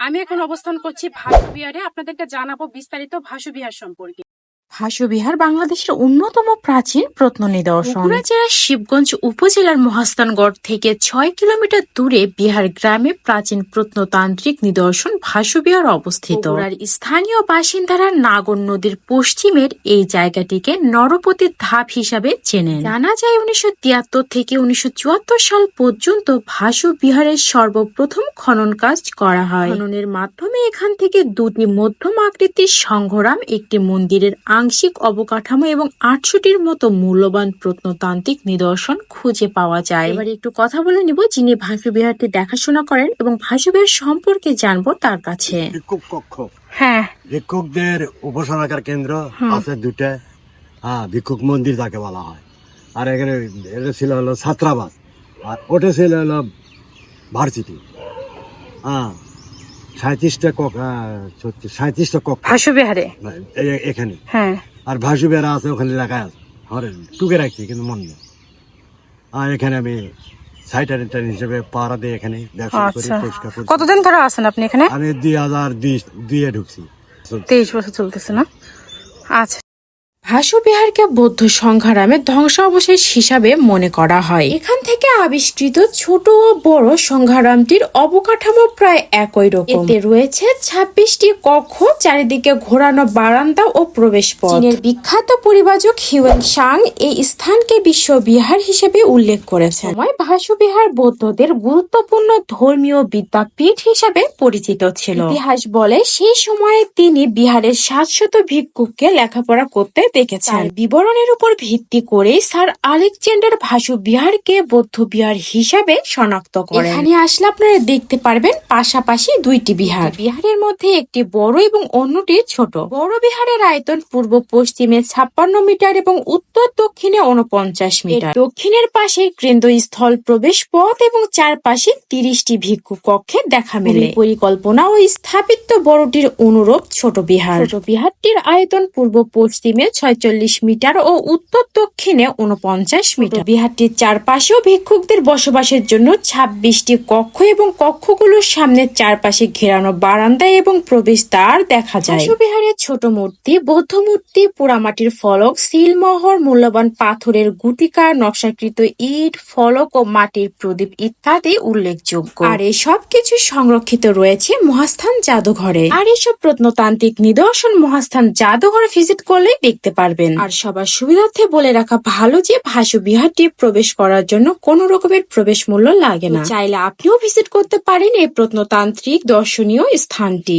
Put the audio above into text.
আমি এখন অবস্থান করছি ভাসু বিহারে আপনাদেরকে জানাব বিস্তারিত ভাসু বিহার সম্পর্কে। ভাসু বিহার বাংলাদেশের অন্যতম প্রাচীন প্রত্ন নিদর্শন। জেলার শিবগঞ্জ উপজেলার মহাস্থানগড় থেকে ছয় কিলোমিটার দূরে বিহার গ্রামে প্রাচীন প্রত্নতান্ত্রিক নিদর্শন ভাসু বিহার অবস্থিত স্থানীয় বাসিন্দারা নাগর নদীর পশ্চিমের এই জায়গাটিকে নরপতির ধাপ হিসাবে চেনেন। জানা যায় উনিশশো তিয়াত্তর থেকে উনিশশো চুয়াত্তর সাল পর্যন্ত ভাসু বিহারের সর্বপ্রথম খনন কাজ করা হয়। খননের মাধ্যমে এখান থেকে দুটি মধ্যম আকৃতির সংঘরাম একটি মন্দিরের আংশিক অবকাঠামো এবং আটশোটির মতো মূল্যবান প্রত্নতান্ত্রিক নিদর্শন খুঁজে পাওয়া যায়। এবার একটু কথা বলে নিব যিনি ভাসু বিহারটি দেখাশোনা করেন এবং ভাসু বিহার সম্পর্কে জানব তার কাছে। কক্ষ। হ্যাঁ। ভিক্ষুকদের উপাসনাকার কেন্দ্র আছে দুটা হ্যাঁ ভিক্ষুক মন্দির যাকে বলা হয়। আর এখানে এটা ছিল হলো ছাত্রাবাস। আর ওটা ছিল হলো ভার্সিটি। হ্যাঁ। সাঁত্রিশটা কক সাঁত্রিশটা কক। ভাসু বিহারে এখানে। হ্যাঁ। আর ভাসু বেড়া আছে ওখানে লেখা আছে। হরেন টুকে রাখছি কিন্তু মন নেই। আর এখানে আমি সাইটার হিসেবে পাহারা দিয়ে এখানে ব্যবসা করি আচ্ছা। পরিষ্কার করি কতদিন ধরে আছেন আপনি এখানে? আমি দুই হাজার দুই দুইয়ে ঢুকছি। তেইশ বছর চলতেছে না? আচ্ছা। ভাসু বিহারকে বৌদ্ধ সংঘারামের ধ্বংসাবশেষ হিসাবে মনে করা হয়। এখান থেকে আবিষ্কৃত ছোট ও বড় সংঘারামটির অবকাঠামো প্রায় একই রকম। এতে রয়েছে ছাব্বিশটি কক্ষ চারিদিকে ঘোরানো বারান্দা ও প্রবেশ পথ চীনের বিখ্যাত পরিবাজক হিউয়েন সাং এই স্থানকে বিশ্ব বিহার হিসেবে উল্লেখ করেছেন। সময় ভাসু বিহার বৌদ্ধদের গুরুত্বপূর্ণ ধর্মীয় বিদ্যাপীঠ হিসেবে পরিচিত ছিল। ইতিহাস বলে সেই সময়ে তিনি বিহারের সাতশত ভিক্ষুককে লেখাপড়া করতে দেখেছেন। বিবরণের উপর ভিত্তি করে স্যার আলেকজান্ডার ভাসু বিহারকে বৌদ্ধ বিহার হিসাবে শনাক্ত করেন। এখানে আসলে আপনারা দেখতে পারবেন পাশাপাশি দুইটি বিহার। বিহারের মধ্যে একটি বড় এবং অন্যটি ছোট। বড় বিহারের আয়তন পূর্ব পশ্চিমে ছাপ্পান্ন মিটার এবং উত্তর দক্ষিণে উনপঞ্চাশ মিটার। দক্ষিণের পাশে কেন্দ্রস্থল প্রবেশ পথ এবং চারপাশে তিরিশটি ভিক্ষু কক্ষে দেখা মেলে। পরিকল্পনা ও স্থাপিত বড়টির অনুরূপ ছোট বিহার। ছোট বিহারটির আয়তন পূর্ব পশ্চিমে ছয়চল্লিশ মিটার ও উত্তর দক্ষিণে উনপঞ্চাশ মিটার। বিহারটির চারপাশেও ভিক্ষুকদের বসবাসের জন্য ছাব্বিশটি কক্ষ এবং কক্ষগুলোর সামনে চারপাশে ঘেরানো বারান্দা এবং প্রবেশদ্বার দেখা যায়। বিহারের ছোট মূর্তি বৌদ্ধ মূর্তি পোড়ামাটির ফলক সিলমোহর মূল্যবান পাথরের গুটিকা নকশাকৃত ইট ফলক ও মাটির প্রদীপ ইত্যাদি উল্লেখযোগ্য। আর এই সব কিছু সংরক্ষিত রয়েছে মহাস্থান জাদুঘরে। আর এসব প্রত্নতান্ত্রিক নিদর্শন মহাস্থান জাদুঘরে ভিজিট করলেই দেখতে পারবেন। আর সবার সুবিধার্থে বলে রাখা ভালো যে ভাসু বিহারটি প্রবেশ করার জন্য কোনো রকমের প্রবেশ মূল্য লাগে না। চাইলে আপনিও ভিজিট করতে পারেন এই প্রত্নতান্ত্রিক দর্শনীয় স্থানটি।